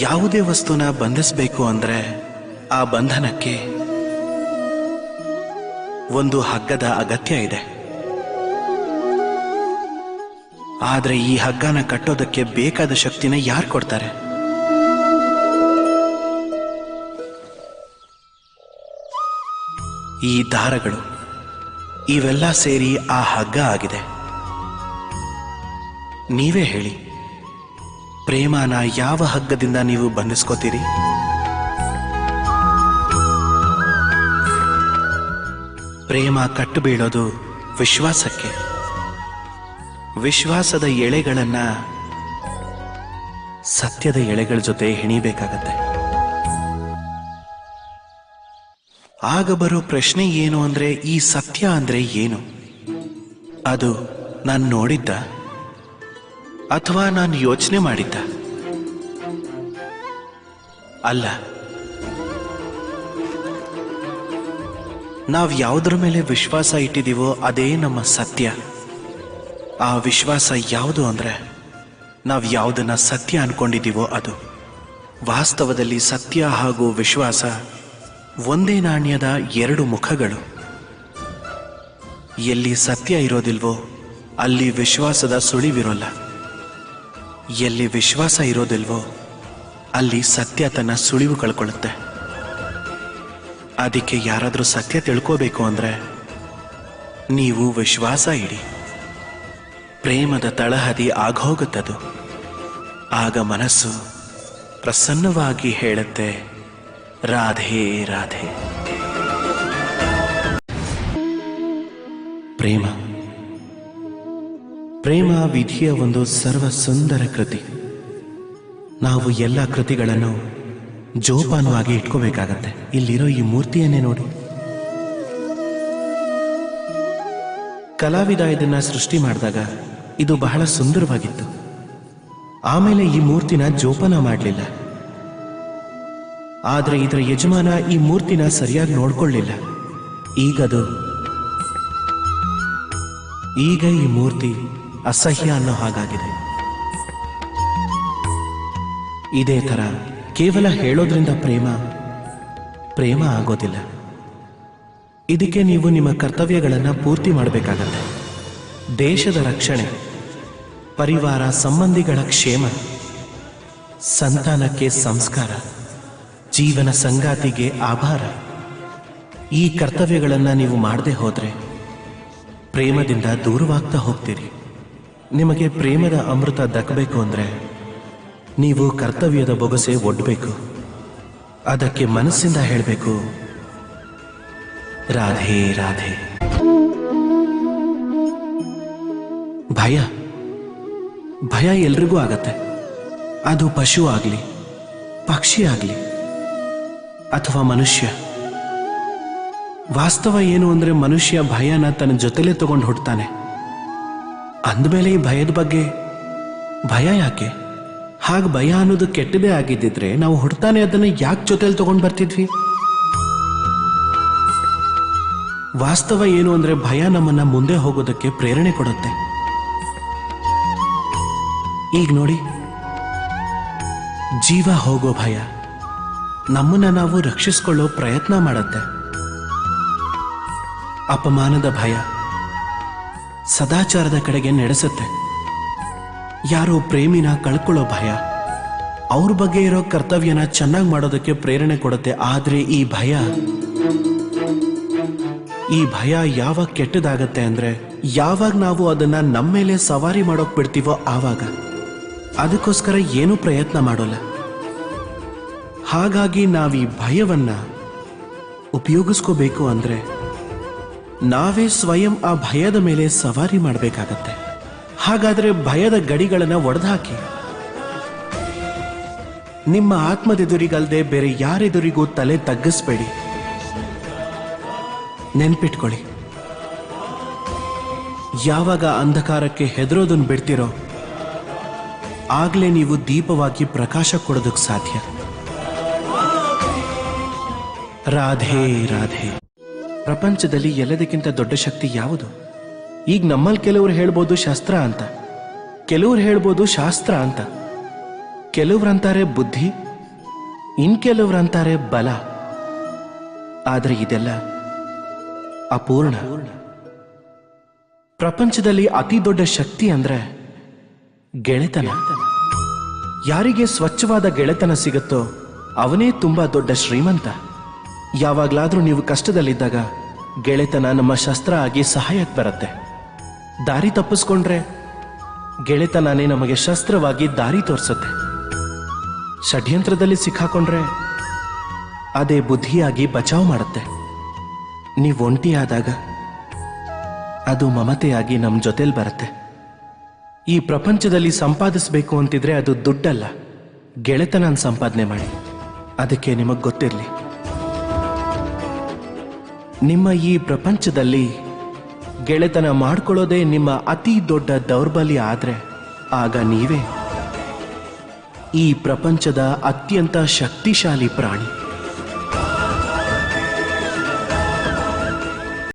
ಯಾವುದೇ ವಸ್ತುನ ಬಂಧಿಸಬೇಕು ಅಂದ್ರೆ ಆ ಬಂಧನಕ್ಕೆ ಒಂದು ಹಗ್ಗದ ಅಗತ್ಯ ಇದೆ. ಆದ್ರೆ ಈ ಹಗ್ಗನ ಕಟ್ಟೋದಕ್ಕೆ ಬೇಕಾದ ಶಕ್ತಿನ ಯಾರು ಕೊಡ್ತಾರೆ? ಈ ದಾರಗಳು, ಇವೆಲ್ಲ ಸೇರಿ ಆ ಹಗ್ಗ ಆಗಿದೆ. ನೀವೇ ಹೇಳಿ. ಪ್ರೇಮನ ಯಾವ ಹಗ್ಗದಿಂದ ನೀವು ಬಂಧಿಸ್ಕೋತೀರಿ? ಪ್ರೇಮ ಕಟ್ಟು ಬೀಳೋದು ವಿಶ್ವಾಸಕ್ಕೆ. ವಿಶ್ವಾಸದ ಎಳೆಗಳನ್ನ ಸತ್ಯದ ಎಳೆಗಳ ಜೊತೆ ಹೆಣಿಬೇಕಾಗತ್ತೆ. ಆಗ ಬರೋ ಪ್ರಶ್ನೆ ಏನು ಅಂದ್ರೆ ಈ ಸತ್ಯ ಅಂದ್ರೆ ಏನು? ಅದು ನಾನು ನೋಡಿದ್ದ. ಅಥವಾ ನಾನು ಯೋಚನೆ ಮಾಡಿದ್ದ? ಅಲ್ಲ. ನಾವು ಯಾವುದರ ಮೇಲೆ ವಿಶ್ವಾಸ ಇಟ್ಟಿದ್ದೀವೋ ಅದೇ ನಮ್ಮ ಸತ್ಯ. ಆ ವಿಶ್ವಾಸ ಯಾವುದು ಅಂದ್ರೆ, ನಾವು ಯಾವುದನ್ನ ಸತ್ಯ ಅನ್ಕೊಂಡಿದ್ದೀವೋ ಅದು. ವಾಸ್ತವದಲ್ಲಿ ಸತ್ಯ ಹಾಗೂ ವಿಶ್ವಾಸ ಒಂದೇ ನಾಣ್ಯದ ಎರಡು ಮುಖಗಳು. ಎಲ್ಲಿ ಸತ್ಯ ಇರೋದಿಲ್ವೋ, ಅಲ್ಲಿ ವಿಶ್ವಾಸದ ಸುಳಿವಿರೋಲ್ಲ. ಎಲ್ಲಿ ವಿಶ್ವಾಸ ಇರೋದಿಲ್ವೋ, ಅಲ್ಲಿ ಸತ್ಯ ತನ್ನ ಸುಳಿವು ಕಳ್ಕೊಳ್ಳುತ್ತೆ. ಅದಕ್ಕೆ ಯಾರಾದರೂ ಸತ್ಯ ತಿಳ್ಕೋಬೇಕು ಅಂದ್ರೆ ನೀವು ವಿಶ್ವಾಸ ಇಡಿ. ಪ್ರೇಮದ ತಳಹದಿ ಆಗೋಗುತ್ತದು ಆಗ ಮನಸ್ಸು ಪ್ರಸನ್ನವಾಗಿ ಹೇಳುತ್ತೆ, ರಾಧೆ ರಾಧೆ. ಪ್ರೇಮ. ಪ್ರೇಮ ವಿಧಿಯ ಒಂದು ಸರ್ವ ಸುಂದರ ಕೃತಿ. ನಾವು ಎಲ್ಲ ಕೃತಿಗಳನ್ನು ಜೋಪಾನವಾಗಿ ಇಟ್ಕೋಬೇಕಾಗತ್ತೆ. ಇಲ್ಲಿರೋ ಈ ಮೂರ್ತಿಯನ್ನೇ ನೋಡಿ. ಕಲಾವಿದ ಇದನ್ನ ಸೃಷ್ಟಿ ಮಾಡಿದಾಗ ಇದು ಬಹಳ ಸುಂದರವಾಗಿತ್ತು. ಆಮೇಲೆ ಈ ಮೂರ್ತಿನ ಜೋಪಾನ ಮಾಡಲಿಲ್ಲ. ಆದ್ರೆ ಇದರ ಯಜಮಾನ ಈ ಮೂರ್ತಿನ ಸರಿಯಾಗಿ ನೋಡ್ಕೊಳ್ಳಿಲ್ಲ. ಈಗದು, ಈಗ ಈ ಮೂರ್ತಿ ಅಸಹ್ಯ ಅನ್ನೋ ಹಾಗಾಗಿದೆ. ಇದೇ ತರ ಕೇವಲ ಹೇಳೋದ್ರಿಂದ ಪ್ರೇಮ ಪ್ರೇಮ ಆಗೋದಿಲ್ಲ. ಇದಕ್ಕೆ ನೀವು ನಿಮ್ಮ ಕರ್ತವ್ಯಗಳನ್ನು ಪೂರ್ತಿ ಮಾಡಬೇಕಾಗತ್ತೆ. ದೇಶದ ರಕ್ಷಣೆ, ಪರಿವಾರ ಸಂಬಂಧಿಗಳ ಕ್ಷೇಮ, ಸಂತಾನಕ್ಕೆ ಸಂಸ್ಕಾರ, ಜೀವನ ಸಂಗಾತಿಗೆ ಆಭಾರ. ಈ ಕರ್ತವ್ಯಗಳನ್ನು ನೀವು ಮಾಡದೆ ಹೋದರೆ ಪ್ರೇಮದಿಂದ ದೂರವಾಗ್ತಾ ಹೋಗ್ತೀರಿ. ನಿಮಗೆ ಪ್ರೇಮದ ಅಮೃತ ದಕ್ಕಬೇಕು ಅಂದ್ರೆ ನೀವು ಕರ್ತವ್ಯದ ಬೊಗಸೆ ಒಡ್ಬೇಕು. ಅದಕ್ಕೆ ಮನಸ್ಸಿಂದ ಹೇಳಬೇಕು, ರಾಧೆ ರಾಧೆ. ಭಯ ಭಯ ಎಲ್ರಿಗೂ ಆಗತ್ತೆ. ಅದು ಪಶು ಆಗಲಿ, ಪಕ್ಷಿ ಆಗಲಿ, ಅಥವಾ ಮನುಷ್ಯ. ವಾಸ್ತವ ಏನು ಅಂದ್ರೆ ಮನುಷ್ಯ ಭಯನ ತನ್ನ ಜೊತೆಲೇ ತಗೊಂಡು ಹುಡ್ತಾನೆ ಅಂದಮೇಲೆ ಈ ಭಯದ ಬಗ್ಗೆ ಭಯ ಯಾಕೆ? ಹಾಗೆ ಭಯ ಅನ್ನೋದು ಕೆಟ್ಟದೇ ಆಗಿದ್ದಿದ್ರೆ ನಾವು ಹುಡ್ತಾನೆ ಅದನ್ನ ಯಾಕೆ ಜೊತೆಲಿ ತಗೊಂಡು ಬರ್ತಿದ್ವಿ? ವಾಸ್ತವ ಏನು ಅಂದ್ರೆ ಭಯ ನಮ್ಮನ್ನ ಮುಂದೆ ಹೋಗೋದಕ್ಕೆ ಪ್ರೇರಣೆ ಕೊಡುತ್ತೆ. ಈಗ ನೋಡಿ. ಜೀವ ಹೋಗೋ ಭಯ. ನಮ್ಮನ್ನ ನಾವು ರಕ್ಷಿಸ್ಕೊಳ್ಳೋ ಪ್ರಯತ್ನ ಮಾಡುತ್ತೆ. ಅಪಮಾನದ ಭಯ. ಸದಾಚಾರದ ಕಡೆಗೆ ನಡೆಸುತ್ತೆ. ಯಾರೋ ಪ್ರೇಮಿನ ಕಳ್ಕೊಳ್ಳೋ ಭಯ. ಅವ್ರ ಬಗ್ಗೆ ಇರೋ ಕರ್ತವ್ಯನ ಚೆನ್ನಾಗಿ ಮಾಡೋದಕ್ಕೆ ಪ್ರೇರಣೆ ಕೊಡುತ್ತೆ, ಆದ್ರೆ ಈ ಭಯ? ಈ ಭಯ ಯಾವಾಗ ಕೆಟ್ಟದಾಗತ್ತೆ ಅಂದ್ರೆ, ಯಾವಾಗ ನಾವು ಅದನ್ನ ನಮ್ಮ ಮೇಲೆ ಸವಾರಿ ಮಾಡೋಕ್ ಬಿಡ್ತೀವೋ ಆವಾಗ. ಅದಕ್ಕೋಸ್ಕರ ಏನೂ ಪ್ರಯತ್ನ ಮಾಡೋಲ್ಲ. ಹಾಗಾಗಿ ನಾವು ಈ ಭಯವನ್ನ ಉಪಯೋಗಿಸ್ಕೋಬೇಕು ಅಂದ್ರೆ ನಾವೇ ಸ್ವಯಂ ಆ ಭಯದ ಮೇಲೆ ಸವಾರಿ ಮಾಡಬೇಕಾಗತ್ತೆ. ಹಾಗಾದ್ರೆ ಭಯದ ಗಡಿಗಳನ್ನ ಒಡೆದಾಕಿ ನಿಮ್ಮ ಆತ್ಮದೆದುರಿಗಲ್ದೆ ಬೇರೆ ಯಾರೆದುರಿಗೂ ತಲೆ ತಗ್ಗಿಸ್ಬೇಡಿ. ನೆನ್ಪಿಟ್ಕೊಳ್ಳಿ. ಯಾವಾಗ ಅಂಧಕಾರಕ್ಕೆ ಹೆದರೋದನ್ನು ಬಿಡ್ತಿರೋ, ಆಗ್ಲೇ ನೀವು ದೀಪವಾಗಿ ಪ್ರಕಾಶ ಕೊಡೋದಕ್ಕೆ ಸಾಧ್ಯ. ರಾಧೇ, ರಾಧೆ. ಪ್ರಪಂಚದಲ್ಲಿ ಎಲ್ಲದಕ್ಕಿಂತ ದೊಡ್ಡ ಶಕ್ತಿ ಯಾವುದು? ಈಗ ನಮ್ಮಲ್ಲಿ ಕೆಲವರು ಹೇಳ್ಬೋದು ಶಸ್ತ್ರ ಅಂತ. ಕೆಲವ್ರು ಹೇಳ್ಬೋದು ಶಾಸ್ತ್ರ ಅಂತ. ಕೆಲವ್ರಂತಾರೆ ಬುದ್ಧಿ, ಇನ್ ಕೆಲವ್ರು ಅಂತಾರೆ ಬಲ. ಆದರೆ ಇದೆಲ್ಲ ಅಪೂರ್ಣ. ಪ್ರಪಂಚದಲ್ಲಿ ಅತಿ ದೊಡ್ಡ ಶಕ್ತಿ ಅಂದ್ರೆ ಗೆಳೆತನ. ಯಾರಿಗೆ ಸ್ವಚ್ಛವಾದ ಗೆಳೆತನ ಸಿಗುತ್ತೋ ಅವನೇ ತುಂಬಾ ದೊಡ್ಡ ಶ್ರೀಮಂತ. ಯಾವಾಗ್ಲಾದ್ರೂ ನೀವು ಕಷ್ಟದಲ್ಲಿದ್ದಾಗ ಗೆಳೆತನ ನಮ್ಮ ಶಸ್ತ್ರ ಆಗಿ ಸಹಾಯಕ್ಕೆ ಬರುತ್ತೆ. ದಾರಿ ತಪ್ಪಿಸ್ಕೊಂಡ್ರೆ ಗೆಳೆತನನೇ ನಮಗೆ ಶಸ್ತ್ರವಾಗಿ ದಾರಿ ತೋರಿಸುತ್ತೆ. ಷಡ್ಯಂತ್ರದಲ್ಲಿ ಸಿಕ್ಕಾಕೊಂಡ್ರೆ ಅದೇ ಬುದ್ಧಿಯಾಗಿ ಬಚಾವ್ ಮಾಡುತ್ತೆ. ನೀವು ಒಂಟಿಯಾದಾಗ ಅದು ಮಮತೆಯಾಗಿ ನಮ್ಮ ಜೊತೆಲಿ ಬರುತ್ತೆ. ಈ ಪ್ರಪಂಚದಲ್ಲಿ ಸಂಪಾದಿಸಬೇಕು ಅಂತಿದ್ರೆ ಅದು ದುಡ್ಡಲ್ಲ. ಗೆಳೆತನ ಸಂಪಾದನೆ ಮಾಡಿ. ಅದಕ್ಕೆ ನಿಮಗೆ ಗೊತ್ತಿರಲಿ. ನಿಮ್ಮ ಈ ಪ್ರಪಂಚದಲ್ಲಿ ಗೆಳೆತನ ಮಾಡ್ಕೊಳ್ಳೋದೇ ನಿಮ್ಮ ಅತಿ ದೊಡ್ಡ ದೌರ್ಬಲ್ಯ ಆದರೆ, ಆಗ ನೀವೇ ಈ ಪ್ರಪಂಚದ ಅತ್ಯಂತ ಶಕ್ತಿಶಾಲಿ ಪ್ರಾಣಿ.